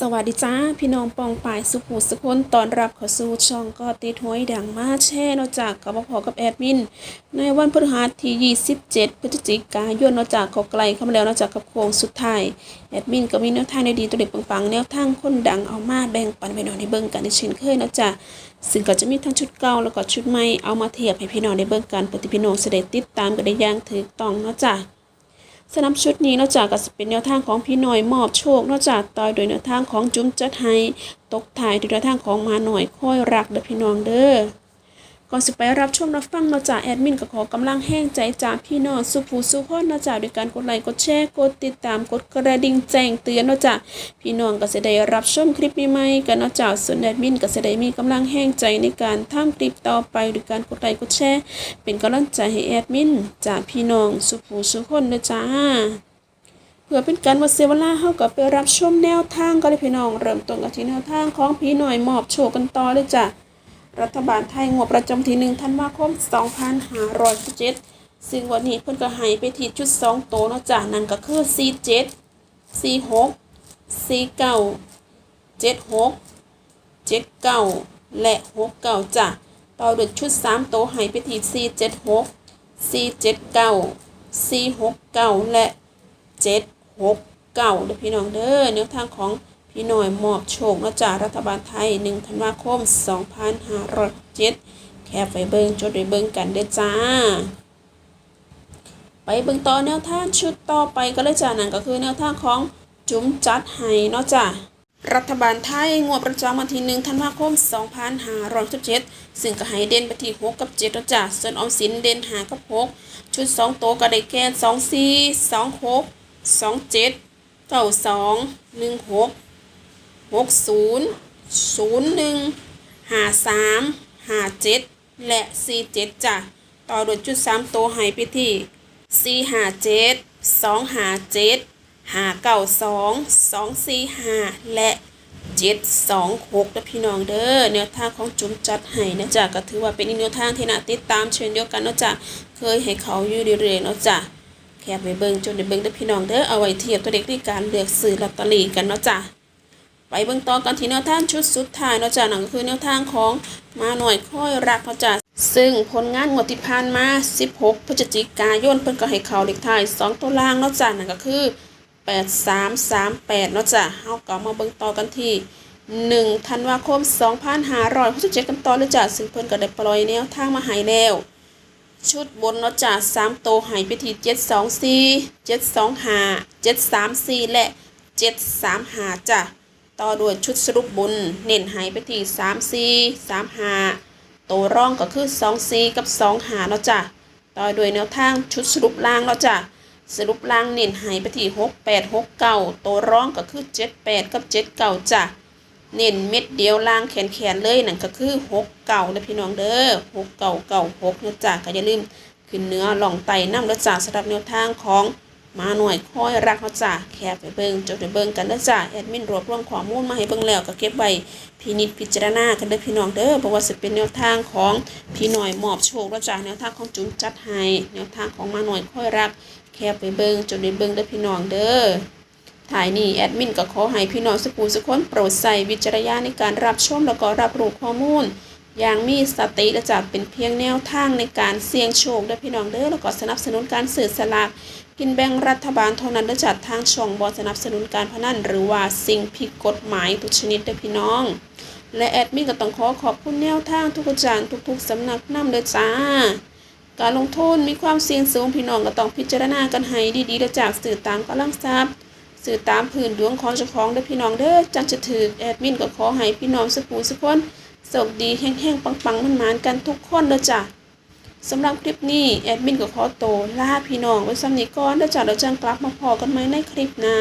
สวัสดีจ้าพี่น้องปองปายสุภูสุคนตอนรับเข้าสู่ช่องก็ติดหวยดังมาแช่นอกจากกับพอกับแอดมิน ในวันพฤหัสที่ 27 พฤศจิกายนนอกจากเขาไกลเข้ามาแล้วนอกจากกับโค้งสุดท้ายแอดมินก็มีแนวทางในดีตัวเด็ดปังๆแนวทางคนดังเอามาแบ่งปันไปนอยในเบิ่งกันในเช่นเคยนอกจากซึ่งก็จะมีทั้งชุดเก่าแล้วก็ชุดใหม่เอามาเทียบให้พี่น้องได้เบิ่งกันปฏิพี่น้องเสด็จติดตามกันได้ย่างถูกต้องนาะจ้ะ สนับชุดนี้นอกจากก็จะเป็นแนวทางของพี่หน่อยมอบโชคนอกจากต่อยโดยแนวทางของจุ้มจัดให้ตกถ่ายโดยแนวทางของมาหน่อยค่อยรักเด้อพี่น้องเด้อ ก่อนสิไปรับชมรับฟังนอกจากแอดมินก็ขอกำลังแห้งใจจากพี่น้องสุภูสุพนนอกจากด้วยการกดไลค์กดแชร์กดติดตามกดกระดิ่งแจ้งเตือนนอกจากพี่น้องก็จะได้รับชมคลิปใหม่ๆกันนอกจากส่วนแอดมินก็จะได้มีกำลังแห้งใจในการทำคลิปต่อไปด้วยการกดไลค์กดแชร์เป็นกำลังใจให้แอดมินจากพี่น้องสุภูสุคนนะจ้าเพื่อเป็นการวัดเสียเวลาเฮากับไปรับชมแนวทางก็เลยพี่น้องเริ่มต้นกันที่แนวทางของพี่หน่อยมอบโชคกันต่อเลยจ้ะ รัฐบาลไทยงบประจำที่หนึ่งธันวาคม2567ซึ่งวันนี้เพิ่นก็ให้ไปที่ชุด2โตเนาะจ้ะนั่นก็คือ47 46 49 76 79 และ 69จ้ะต่อด้วยชุด3โตวให้ไปที่476 479 469 และเจ็ดหกเก้าเด้อพี่น้องเด้อแนวทางของ พี่หน่อยหมอบโชคนะจากรัฐบาลไทย1ธันวาคม 2507แค่ไปเบิงจดไปเบิงกันเด้อจ้า ไปเบิงต่อแนวทางชุดต่อไปก็เลยจ้านั่นก็คือแนวทางของจุ๋มจัดให้เนาะจ้ารัฐบาลไทยงวดประจำวันที่1ธันวาคม 2567ซึ่งก็ให้เด่นไปที่6กับ7เนาะจ้าส่วนออมสินเด่น5กับ 6 ชุด 2 โตวก็ได้แก่24 26สองเจ็ดเก้าสอง หกศูนย์ศูนย์หนึ่งห้าสามห้าเจ็ดและสี่เจ็ดจ้ะต่อโดยจุดสามตัวให้ไปที่สี่ห้าเจ็ดสองห้าเจ็ดห้าเก้าสองสองสี่ห้าและเจ็ดสองหกนะพี่น้องเด้อแนวทางของจุ๋มจัดให้นะจ๊ะก็ถือว่าเป็นอีกแนวทางที่น่าติดตามเช่นเดียวกันเนาะจ๊ะเคยให้เขาอยู่เรื่อยๆเนาะจ๊ะแคบไปเบิ่งจนได้เบิ่งเด้อพี่น้องเด้อเอาไว้เทียบตัวเด็กในการเลือกซื้อลอตเตอรี่กันเนาะจ้ะ ไปเบิ่งต่อกันที่แนวทางชุดสุดท้ายเนาะจ้ะนั่นก็คือแนวทางของมาหน่อยค่อยรักเนาะจ้ะซึ่งผลงานงวดที่ผ่านมา 16 พฤศจิกายนเพิ่นก็ให้เขาเลขท้าย 2 ตัวล่างเนาะจ้ะนั่นก็คือ 8338เนาะจ้ะเฮาก็มาเบิ่งต่อกันที่1ธันวาคม 2567กันต่อเลยจ้ะซึ่งเพิ่นก็ได้ปล่อยแนวทางมาให้แล้วชุดบนเนาะจ้ะสามโตวใหายไปที่เจ็ดสองสี่เจ็ดสองหาเจ็ดสามซีและเจ็ดสามห้าจ้ะ ต่อด้วยชุดสรุปบนเน้นหายไปที่สามสี่สามห้าตัวร่องก็คือสองสี่กับสองห้าเนาะจ้ะต่อด้วยแนวทางชุดสรุปล่างเนาะจ้ะสรุปล่างเน้นหายไปที่หกแปดหกเก้าตัวร่องก็คือเจ็ดแปดกับเจ็ดเก้าจ้ะเน้นเม็ดเดียวล่างแขนแขนเลยนั่นก็คือหกเก่าเลยพี่น้องเด้อหกเก่าเก่าหกนะจ๊ะก็อย่าลืมขึ้นเนื้อหล่องไตน้ำนะจ๊ะสำหรับแนวทางของ มาหน่วยค่อยรักนะจ๊ะแคบไปเบิงจดไปเบิงกันนะจ๊ะแอดมินรวบรวมข้อมูลมาให้เบิงแล้วก็เก็บไว้พินิจพิจารณากันเด้อพี่น้องเด้อเพราะว่าจะเป็นแนวทางของพี่หน่อยมอบโชคนะจ๊ะแนวทางของจุนจัดให้แนวทางของมาหน่วยค่อยรัก แคบไปเบิงจดไปเบิงเด้อพี่น้องเด้อถ่ายนี่แอดมินก็ขอให้พี่น้องสกูสกคนโปรดใส่วิจารณญาณในการรับชมแล้วก็รับรู้ข้อมูล อย่างมีสติและจากเป็นเพียงแนวทางในการเสี่ยงโชคเด้อพี่น้องเด้อแล้วก็สนับสนุนการสื่อสลากกินแบ่งรัฐบาลเท่านั้นเด้อจากทางช่องบอสนับสนุนการพนันหรือว่าสิ่งผิดกฎหมายทุกชนิดเด้อพี่น้อง และแอดมินก็ต้องขอขอบคุณแนวทางทุกอาจารย์ทุกๆสำนักนำเด้อจ้าการลงทุนมีความเสี่ยงสูงพี่น้องก็ต้องพิจารณากันให้ดีๆและจากสื่อตามกำลังทรัพย์สื่อตามพื้นดวงของเจ้าของเด้อพี่น้องเด้อจังจะถือแอดมินก็ขอให้พี่น้องสุขูสุขคน โชคดีแห้งๆ ปังๆมันๆกันทุกคนเด้อจ้ะสำหรับคลิปนี้แอดมินก็ขอโตลาพี่น้องไว้ซ้ำนี้ก่อนเด้อจ้ะเราจังกลับมาพอกันไหมในคลิปหน้า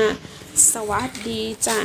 สวัสดีจ้า